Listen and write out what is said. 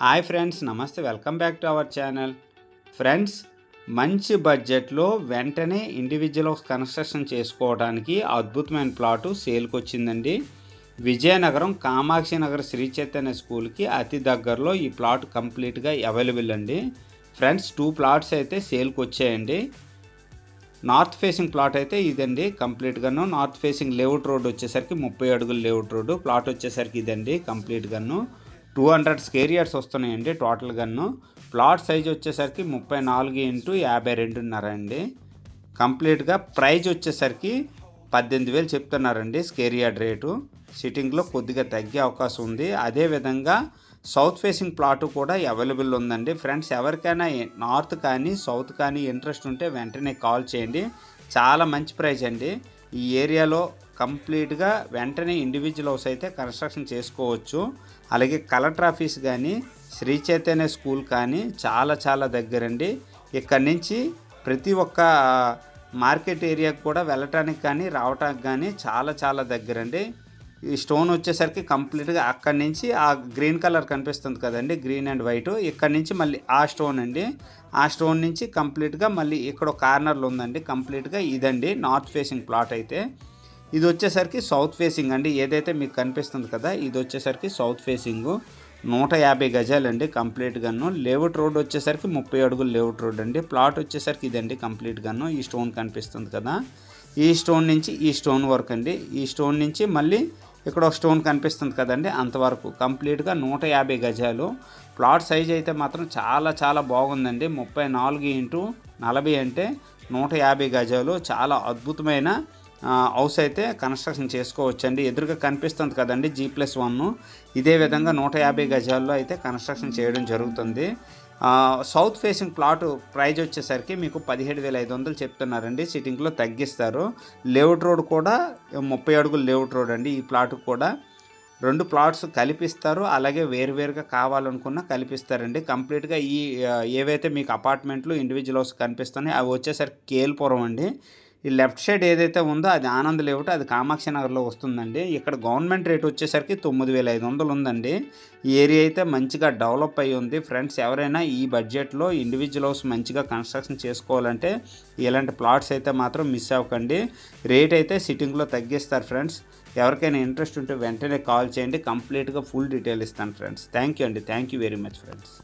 Hi friends నమస్తే welcome back to our channel. Friends మంచి బడ్జెట్లో వెంటనే ఇండివిజువల్ కన్స్ట్రక్షన్ చేసుకోవడానికి అద్భుతమైన ప్లాటు సేల్కి వచ్చిందండి విజయనగరం కామాక్షి నగర్ శ్రీ చైతన్య స్కూల్కి అతి దగ్గరలో ఈ ప్లాట్ కంప్లీట్గా అవైలబుల్ అండి. ఫ్రెండ్స్ టూ ప్లాట్స్ అయితే సేల్కి వచ్చాయండి నార్త్ ఫేసింగ్ ప్లాట్ అయితే ఇదండి కంప్లీట్గాను. నార్త్ ఫేసింగ్ లేఅవుట్ రోడ్ వచ్చేసరికి ముప్పై అడుగుల లేఅవుట్ రోడ్డు. ప్లాట్ వచ్చేసరికి ఇదండి కంప్లీట్గాను. టూ హండ్రెడ్ స్కేర్ వస్తున్నాయండి టోటల్ గన్ను ప్లాట్ సైజ్ వచ్చేసరికి ముప్పై నాలుగు ఇంటూ యాభై రెండున్నర అండి. కంప్లీట్గా ప్రైజ్ వచ్చేసరికి పద్దెనిమిది వేలు చెప్తున్నారండి స్కేర్ యార్డ్ రేటు. సిట్టింగ్లో కొద్దిగా తగ్గే అవకాశం ఉంది. అదేవిధంగా సౌత్ ఫేసింగ్ ప్లాట్ కూడా అవైలబుల్ ఉందండి. ఫ్రెండ్స్ ఎవరికైనా నార్త్ కానీ సౌత్ కానీ ఇంట్రెస్ట్ ఉంటే వెంటనే కాల్ చేయండి. చాలా మంచి ప్రైస్ అండి. ఈ ఏరియాలో కంప్లీట్గా వెంటనే ఇండివిజువల్ హౌస్ అయితే కన్స్ట్రక్షన్ చేసుకోవచ్చు. అలాగే కలెక్టర్ ఆఫీస్ కానీ శ్రీ చైతన్య స్కూల్ కానీ చాలా చాలా దగ్గరండి. ఇక్కడి నుంచి ప్రతి ఒక్క మార్కెట్ ఏరియాకి కూడా వెళ్ళటానికి కానీ రావటానికి కానీ చాలా చాలా దగ్గరండి. ఈ స్టోన్ వచ్చేసరికి కంప్లీట్గా అక్కడి నుంచి ఆ గ్రీన్ కలర్ కనిపిస్తుంది కదండి గ్రీన్ అండ్ వైట్. ఇక్కడ నుంచి మళ్ళీ ఆ స్టోన్ అండి. ఆ స్టోన్ నుంచి కంప్లీట్గా మళ్ళీ ఇక్కడ కార్నర్లు కార్నర్లో ఉందండి. కంప్లీట్గా ఇదండి నార్త్ ఫేసింగ్ ప్లాట్ అయితే. ఇది వచ్చేసరికి సౌత్ ఫేసింగ్ అండి. ఏదైతే మీకు కనిపిస్తుంది కదా ఇది వచ్చేసరికి సౌత్ ఫేసింగ్ నూట యాభై గజాలండి కంప్లీట్గాను లేఅవుట్ రోడ్ వచ్చేసరికి ముప్పై అడుగులు లేఅవుట్ రోడ్ అండి. ప్లాట్ వచ్చేసరికి ఇదండి కంప్లీట్గాను ఈ స్టోన్ కనిపిస్తుంది కదా. ఈ స్టోన్ నుంచి ఈ స్టోన్ వరకు అండి. ఈ స్టోన్ నుంచి మళ్ళీ ఇక్కడ ఒక స్టోన్ కనిపిస్తుంది కదండి అంతవరకు. కంప్లీట్గా నూట యాభై గజాలు. ప్లాట్ సైజ్ అయితే మాత్రం చాలా చాలా బాగుందండి. ముప్పై నాలుగు ఇంటూ నలభై అంటే నూట యాభై గజాలు. చాలా అద్భుతమైన హౌస్ అయితే కన్స్ట్రక్షన్ చేసుకోవచ్చండి. ఎదురుగా కనిపిస్తుంది కదండి జీ ప్లస్ వన్. ఇదే విధంగా నూట యాభై గజాల్లో అయితే కన్స్ట్రక్షన్ చేయడం జరుగుతుంది. సౌత్ ఫేసింగ్ ప్లాట్ ప్రైజ్ వచ్చేసరికి మీకు పదిహేడు వేల ఐదు వందలు చెప్తున్నారండి. సిట్టింగ్లో తగ్గిస్తారు. లేఅవుట్ రోడ్ కూడా ముప్పై అడుగులు లేఅవుట్ రోడ్ అండి ఈ ప్లాట్ కూడా. రెండు ప్లాట్స్ కలిపిస్తారు. అలాగే వేరువేరుగా కావాలనుకున్నా కలిపిస్తారండి. కంప్లీట్గా ఈ ఏవైతే మీకు అపార్ట్మెంట్లు ఇండివిజువల్ హౌస్ కనిపిస్తున్నాయి అవి వచ్చేసరికి కేల్పురం అండి. ఈ లెఫ్ట్ సైడ్ ఏదైతే ఉందో అది ఆనంద్ లేఅవుట్ అది కామాక్షి నగర్లో వస్తుందండి. ఇక్కడ గవర్నమెంట్ రేట్ వచ్చేసరికి తొమ్మిది వేల ఐదు వందలు ఉందండి. ఈ ఏరియా అయితే మంచిగా డెవలప్ అయ్యి ఉంది. ఫ్రెండ్స్ ఎవరైనా ఈ బడ్జెట్లో ఇండివిజువల్ హౌస్ మంచిగా కన్స్ట్రక్షన్ చేసుకోవాలంటే ఇలాంటి ప్లాట్స్ అయితే మాత్రం మిస్ అవ్వకండి. రేట్ అయితే సిట్టింగ్లో తగ్గిస్తారు ఫ్రెండ్స్. ఎవరికైనా ఇంట్రెస్ట్ ఉంటే వెంటనే కాల్ చేయండి. కంప్లీట్గా ఫుల్ డీటెయిల్ ఇస్తాను ఫ్రెండ్స్. థ్యాంక్ యూ అండి. Thank you very much friends.